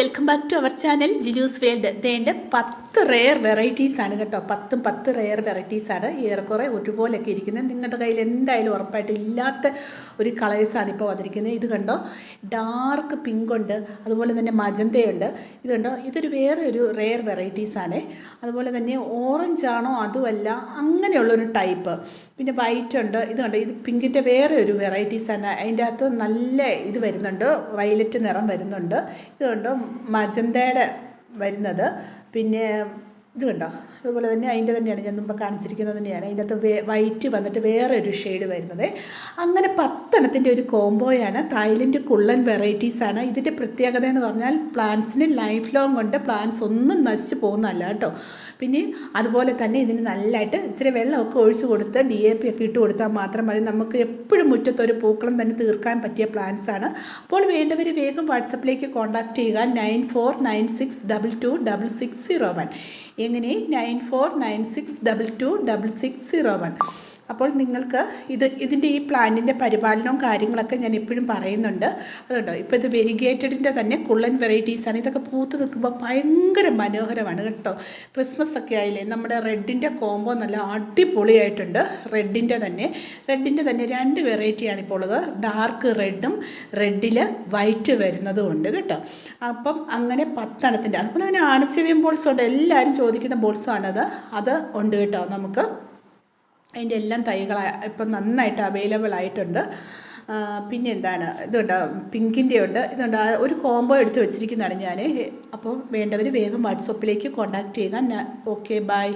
Back to our channel Jinu's world ഇതേന്റെ പത്ത് rare varieties ആണ് കേട്ടോ. പത്തും പത്ത് റെയർ വെറൈറ്റീസ് ആണ്. ഏറെക്കുറെ ഒരുപോലൊക്കെ ഇരിക്കുന്നത്. നിങ്ങളുടെ കയ്യിൽ എന്തായാലും ഉറപ്പായിട്ടും ഇല്ലാത്ത ഒരു കളേഴ്സാണ് ഇപ്പോൾ വന്നിരിക്കുന്നത്. ഇത് കണ്ടോ? ഡാർക്ക് പിങ്ക് ഉണ്ട്. അതുപോലെ തന്നെ മജന്തയുണ്ട്. ഇത് കണ്ടോ? ഇതൊരു വേറെ ഒരു റെയർ വെറൈറ്റീസ് ആണ്. അതുപോലെ തന്നെ ഓറഞ്ച് ആണോ? അതുമല്ല. അങ്ങനെയുള്ളൊരു ടൈപ്പ് പിന്നെ വൈറ്റ് ഉണ്ട്. ഇത് കണ്ടോ? ഇത് പിങ്കിന്റെ വേറെ ഒരു വെറൈറ്റീസ് ആണ്. അതിന്റെ അകത്ത് നല്ല ഇത് വരുന്നുണ്ട്. വയലറ്റ് നിറം വരുന്നുണ്ട്. ഇത് കണ്ടോ? മജന്തയുടെ വരുന്നത്. പിന്നെ ഇത് കണ്ടോ അതുപോലെ തന്നെ അതിന്റെ തന്നെയാണ് ഞാൻ മുമ്പ് കാണിച്ചിരിക്കുന്നത് തന്നെയാണ്. അതിന്റെ അകത്ത് വേ വൈറ്റ് വന്നിട്ട് വേറെ ഒരു ഷെയ്ഡ് വരുന്നത്. അങ്ങനെ പത്തെണ്ണത്തിന്റെ ഒരു കോംബോയാണ്. തായ്ലൻഡ് കുള്ളൻ വെറൈറ്റീസാണ്. ഇതിന്റെ പ്രത്യേകത എന്ന് പറഞ്ഞാൽ പ്ലാന്റ്സിന് ലൈഫ് ലോങ് കൊണ്ട് പ്ലാന്റ്സ് ഒന്നും നശിച്ചു പോകുന്നതല്ല കേട്ടോ. പിന്നെ അതുപോലെ തന്നെ ഇതിന് നല്ലതായിട്ട് ഇച്ചിരി വെള്ളമൊക്കെ ഒഴിച്ചു കൊടുത്ത് ഡി എ പി ഒക്കെ ഇട്ട് കൊടുത്താൽ മാത്രം മതി. നമുക്ക് എപ്പോഴും മുറ്റത്തൊരു പൂക്കളം തന്നെ തീർക്കാൻ പറ്റിയ പ്ലാന്റ്സ് ആണ് അപ്പോൾ വേണ്ടവർ വേഗം വാട്സപ്പിലേക്ക് കോൺടാക്റ്റ് ചെയ്യുക. Nine four nine six double two double six zero one. എങ്ങനെ? Nine four nine six double two double six zero one. അപ്പോൾ നിങ്ങൾക്ക് ഇത് ഇതിന്റെ ഈ പ്ലാന്റിന്റെ പരിപാലനവും കാര്യങ്ങളൊക്കെ ഞാൻ എപ്പോഴും പറയുന്നുണ്ട്. അതുകൊണ്ടോ ഇപ്പോൾ ഇത് വെരിഗേറ്റഡിന്റെ തന്നെ കുള്ളൻ വെറൈറ്റീസാണ്. ഇതൊക്കെ പൂത്ത് നിൽക്കുമ്പോൾ ഭയങ്കര മനോഹരമാണ് കേട്ടോ. ക്രിസ്മസ് ഒക്കെ ആയില്ലേ നമ്മുടെ റെഡിന്റെ കോംബോ നല്ല അടിപൊളിയായിട്ടുണ്ട്. റെഡിന്റെ തന്നെ. റെഡിന്റെ തന്നെ രണ്ട് വെറൈറ്റിയാണ് ഇപ്പോൾ ഉള്ളത്. ഡാർക്ക് റെഡും റെഡിൽ വൈറ്റ് വരുന്നതും ഉണ്ട് കേട്ടോ. അപ്പം അങ്ങനെ പത്തെണ്ണത്തിന്റെ അതുപോലെ തന്നെ ആനച്ചെവിയൻ ബോൾസും ഉണ്ട്. എല്ലാവരും ചോദിക്കുന്ന ബോൾസാണത്. അത് ഉണ്ട് കേട്ടോ നമുക്ക്. അതിന്റെ എല്ലാം തൈകൾ ഇപ്പം നന്നായിട്ട് അവൈലബിൾ ആയിട്ടുണ്ട്. പിന്നെ എന്താണ് ഇതുണ്ട് പിങ്കിന്റെ ഉണ്ട്. ഇതുണ്ട് ഒരു കോംബോ എടുത്ത് വെച്ചിരിക്കുന്നതാണ് ഞാൻ അപ്പോൾ വേണ്ടവർ വേഗം വാട്സപ്പിലേക്ക് കോൺടാക്റ്റ് ചെയ്യുക. Okay bye